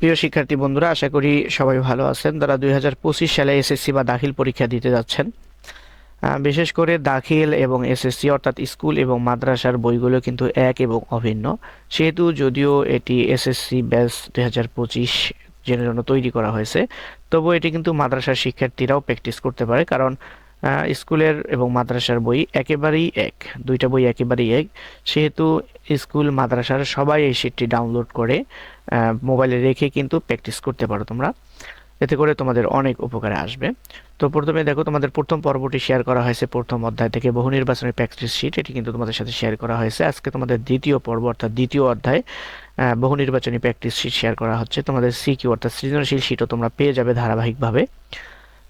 প্রিয় শিক্ষার্থী বন্ধুরা, আশা করি সবাই ভালো আছেন। যারা দু হাজার পঁচিশ সালে এসএসসি বা দাখিল পরীক্ষা দিতে যাচ্ছেন বিশেষ করে দাখিল এবং এসএসসি অর্থাৎ স্কুল এবং মাদ্রাসার বইগুলো কিন্তু এক এবং অভিন্ন। সেহেতু যদিও এটি এসএসসি ব্যাচ দুই হাজার পঁচিশ জন্য তৈরি করা হয়েছে, তবুও এটি কিন্তু মাদ্রাসার শিক্ষার্থীরাও প্র্যাকটিস করতে পারে, কারণ স্কুলের এবং মাদ্রাসার বই একেবারেই এক, দুইটা বই একেবারেই এক। সেহেতু স্কুল, মাদ্রাসার সবাই এই শিটটি ডাউনলোড করে মোবাইলে রেখে কিন্তু প্র্যাকটিস করতে পারো তোমরা। এতে করে তোমাদের অনেক উপকারে আসবে। তো প্রথমে দেখো, তোমাদের প্রথম পর্বটি শেয়ার করা হয়েছে প্রথম অধ্যায় থেকে বহু নির্বাচনের প্র্যাকটিস শিট এটি কিন্তু তোমাদের সাথে শেয়ার করা হয়েছে। আজকে তোমাদের দ্বিতীয় পর্ব, অর্থাৎ দ্বিতীয় অধ্যায় বহু নির্বাচনী প্র্যাকটিস শিট শেয়ার করা হচ্ছে। তোমাদের সিকিউ অর্থাৎ সৃজনশীল শিটও তোমরা পেয়ে যাবে ধারাবাহিকভাবে।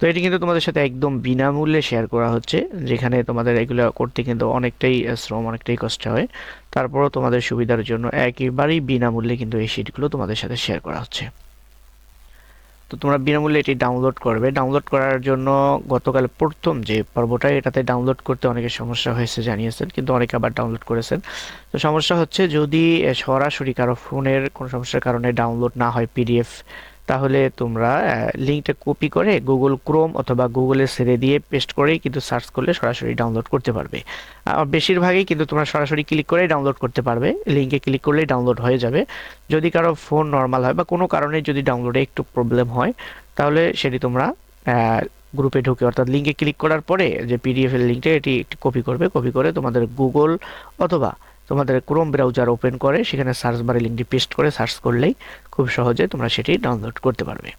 তো এটি কিন্তু তোমাদের সাথে একদম বিনামূল্যে শেয়ার করা হচ্ছে, যেখানে তোমাদের এগুলো করতে কিন্তু অনেকটাই শ্রম অনেকটাই কষ্ট হয়। তারপরও তোমাদের সুবিধার জন্য একেবারেই বিনামূল্যে কিন্তু এই শিটগুলো তোমাদের সাথে শেয়ার করা হচ্ছে। তো তোমরা বিনামূল্যে এটি ডাউনলোড করবে। ডাউনলোড করার জন্য গতকাল প্রথম যে পর্বটা এটাতে ডাউনলোড করতে অনেকের সমস্যা হয়েছে জানিয়েছেন, কিন্তু অনেকে আবার ডাউনলোড করেছেন। তো সমস্যা হচ্ছে যদি সরাসরি কারও ফোনের কোনো সমস্যার কারণে ডাউনলোড না হয় পিডিএফ তাহলে তোমরা লিঙ্কটা কপি করে গুগল ক্রোম অথবা গুগলে ছেড়ে দিয়ে পেস্ট করেই কিন্তু সার্চ করলে সরাসরি ডাউনলোড করতে পারবে। বেশিরভাগই কিন্তু তোমরা সরাসরি ক্লিক করেই ডাউনলোড করতে পারবে। লিঙ্কে ক্লিক করলেই ডাউনলোড হয়ে যাবে। যদি কারও ফোন নর্মাল হয় বা কোনো কারণে যদি ডাউনলোডে একটু প্রবলেম হয়, তাহলে সেটি তোমরা গ্রুপে ঢুকে, অর্থাৎ লিঙ্কে ক্লিক করার পরে যে পিডিএফ এর লিঙ্কটা এটি একটি কপি করবে। কপি করে তোমাদের গুগল অথবা তোমাদের ক্রোম ব্রাউজার ওপেন করে, সেখানে সার্চ বারে লিঙ্কটি পেস্ট করে সার্চ করলেই খুব সহজে তোমরা সেটি ডাউনলোড করতে পারবে।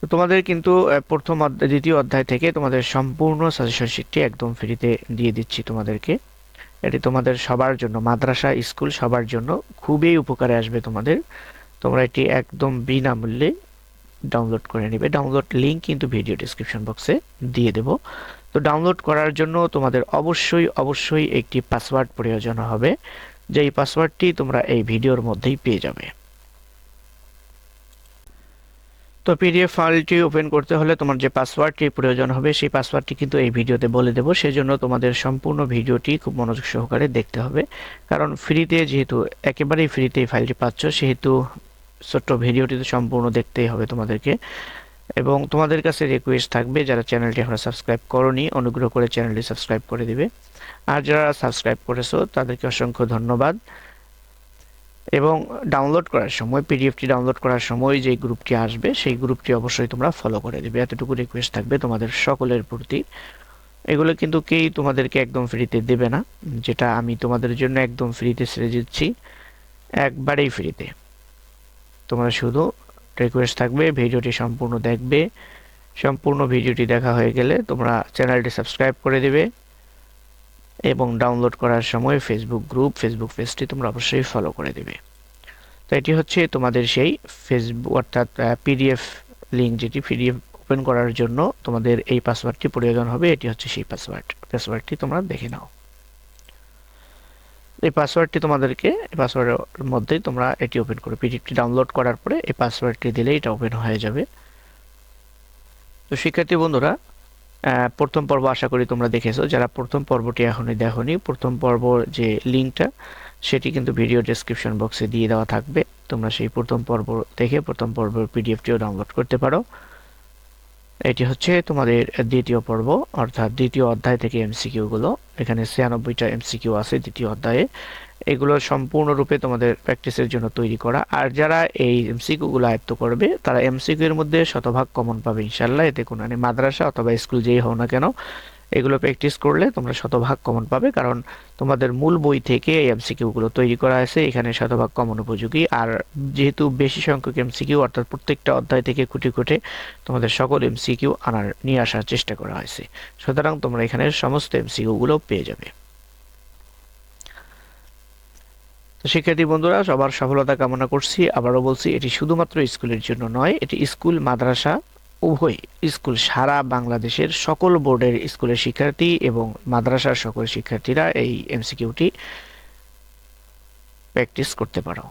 তো তোমাদের কিন্তু প্রথম অধ্যায়, দ্বিতীয় অধ্যায় থেকে তোমাদের সম্পূর্ণ সাজেশন শিটটি একদম ফ্রিতে দিয়ে দিচ্ছি তোমাদেরকে। এটি তোমাদের সবার জন্য, মাদ্রাসা, স্কুল সবার জন্য খুবই উপকারে আসবে তোমাদের। তোমরা এটি একদম বিনামূল্যে ডাউনলোড করে নেবে। ডাউনলোড লিঙ্ক কিন্তু ভিডিও ডিসক্রিপশন বক্সে দিয়ে দেব। তো ডাউনলোড করার জন্য তোমাদের অবশ্যই অবশ্যই একটি পাসওয়ার্ড প্রয়োজন হবে, যেই পাসওয়ার্ডটি তোমরা এই ভিডিওর মধ্যেই পেয়ে যাবে। তো পিডিএফ ফাইলটি ওপেন করতে হলে তোমার যে পাসওয়ার্ডটি প্রয়োজন হবে, সেই পাসওয়ার্ডটি কিন্তু এই ভিডিওতে বলে দেবো। সেজন্য তোমাদের সম্পূর্ণ ভিডিওটি খুব মনোযোগ সহকারে দেখতে হবে। কারণ ফ্রিতে যেহেতু, একেবারেই ফ্রিতে এই ফাইলটি পাচ্ছ, সেহেতু ছোট্ট ভিডিওটি তো সম্পূর্ণ দেখতেই হবে তোমাদেরকে। এবং তোমাদের কাছে রিকোয়েস্ট থাকবে যারা চ্যানেলটি এখনও সাবস্ক্রাইব করনি, অনুগ্রহ করে চ্যানেলটি সাবস্ক্রাইব করে দিবে। আর যারা সাবস্ক্রাইব করেছ, তাদেরকে অসংখ্য ধন্যবাদ। এবং ডাউনলোড করার সময় পিডিএফটি ডাউনলোড করার সময় যে গ্রুপটি আসবে, সেই গ্রুপটি অবশ্যই তোমরা ফলো করে দিবে। এতটুকু রিকোয়েস্ট থাকবে তোমাদের সকলের প্রতি। এগুলো কিন্তু কেই তোমাদেরকে একদম ফ্রিতে দেবে না, যেটা আমি তোমাদের জন্য একদম ফ্রিতে ছেড়ে দিচ্ছি। একবারেই ফ্রিতে তোমরা শুধু রিকোয়েস্ট থাকবে, ভিডিওটি সম্পূর্ণ দেখবে। সম্পূর্ণ ভিডিওটি দেখা হয়ে গেলে তোমরা চ্যানেলটি সাবস্ক্রাইব করে দেবে এবং ডাউনলোড করার সময় ফেসবুক গ্রুপ ফেসবুক পেজটি তোমরা অবশ্যই ফলো করে দেবে। তো এটি হচ্ছে তোমাদের সেই ফেসবুক অর্থাৎ পিডিএফ লিঙ্ক যেটি পিডিএফ ওপেন করার জন্য তোমাদের এই পাসওয়ার্ডটি প্রয়োজন হবে। এটি হচ্ছে সেই পাসওয়ার্ড পাসওয়ার্ডটি তোমরা দেখে নাও। এই পাসওয়ার্ডটি তোমাদেরকে, এই পাসওয়ার্ডের মধ্যেই তোমরা এটি ওপেন করো। পিডিএফটি ডাউনলোড করার পরে এই পাসওয়ার্ডটি দিলেই এটা ওপেন হয়ে যাবে। তো শিক্ষার্থী বন্ধুরা প্রথম পর্ব আশা করি তোমরা দেখেছ। যারা প্রথম পর্বটি এখনই দেখোনি, প্রথম পর্ব যে লিঙ্কটা, সেটি কিন্তু ভিডিও ডেসক্রিপশন বক্সে দিয়ে দেওয়া থাকবে। তোমরা সেই প্রথম পর্ব দেখে প্রথম পর্বের পিডিএফটিও ডাউনলোড করতে পারো। এটি হচ্ছে তোমাদের দ্বিতীয় পর্ব, অর্থাৎ দ্বিতীয় অধ্যায় থেকে এমসিকিউ গুলো। এখানে ছিয়ানব্বইটা এমসিকিউ আছে দ্বিতীয় অধ্যায়ে। এগুলো সম্পূর্ণরূপে তোমাদের প্র্যাকটিসের জন্য তৈরি করা। আর যারা এই এমসিকিউগুলো আয়ত্ত করবে, তারা এমসিকিউ এর মধ্যে শতভাগ কমন পাবে ইনশাল্লাহ এতে কোনো মানে মাদ্রাসা অথবা স্কুল যেই হও না কেন এগুলো প্র্যাকটিস করলে তোমরা শতভাগ কমন পাবে। কারণ তোমাদের মূল বই থেকে এই এমসিকিউ গুলো তৈরি করা আছে, এখানে শতভাগ কমন উপযোগী। আর যেহেতু বেশি সংখ্যক এমসিকিউ অর্থাৎ প্রত্যেকটা অধ্যায় থেকে খুঁটে খুঁটে তোমাদের সকল এমসিকিউ আনার, নিয়ে আসার চেষ্টা করা হয়েছে। সুতরাং তোমরা এখানে সমস্ত এমসিকিউ গুলো পেয়ে যাবে। শিক্ষার্থী বন্ধুরা, সবার সফলতা কামনা করছি। আবারও বলছি, এটি শুধুমাত্র স্কুলের জন্য নয়, এটি স্কুল, মাদ্রাসা উভয় স্কুল, সারা বাংলাদেশের সকল বোর্ডের স্কুলের শিক্ষার্থী এবং মাদ্রাসার সকল শিক্ষার্থীরা এই এমসিকিউটি প্র্যাকটিস করতে পারো।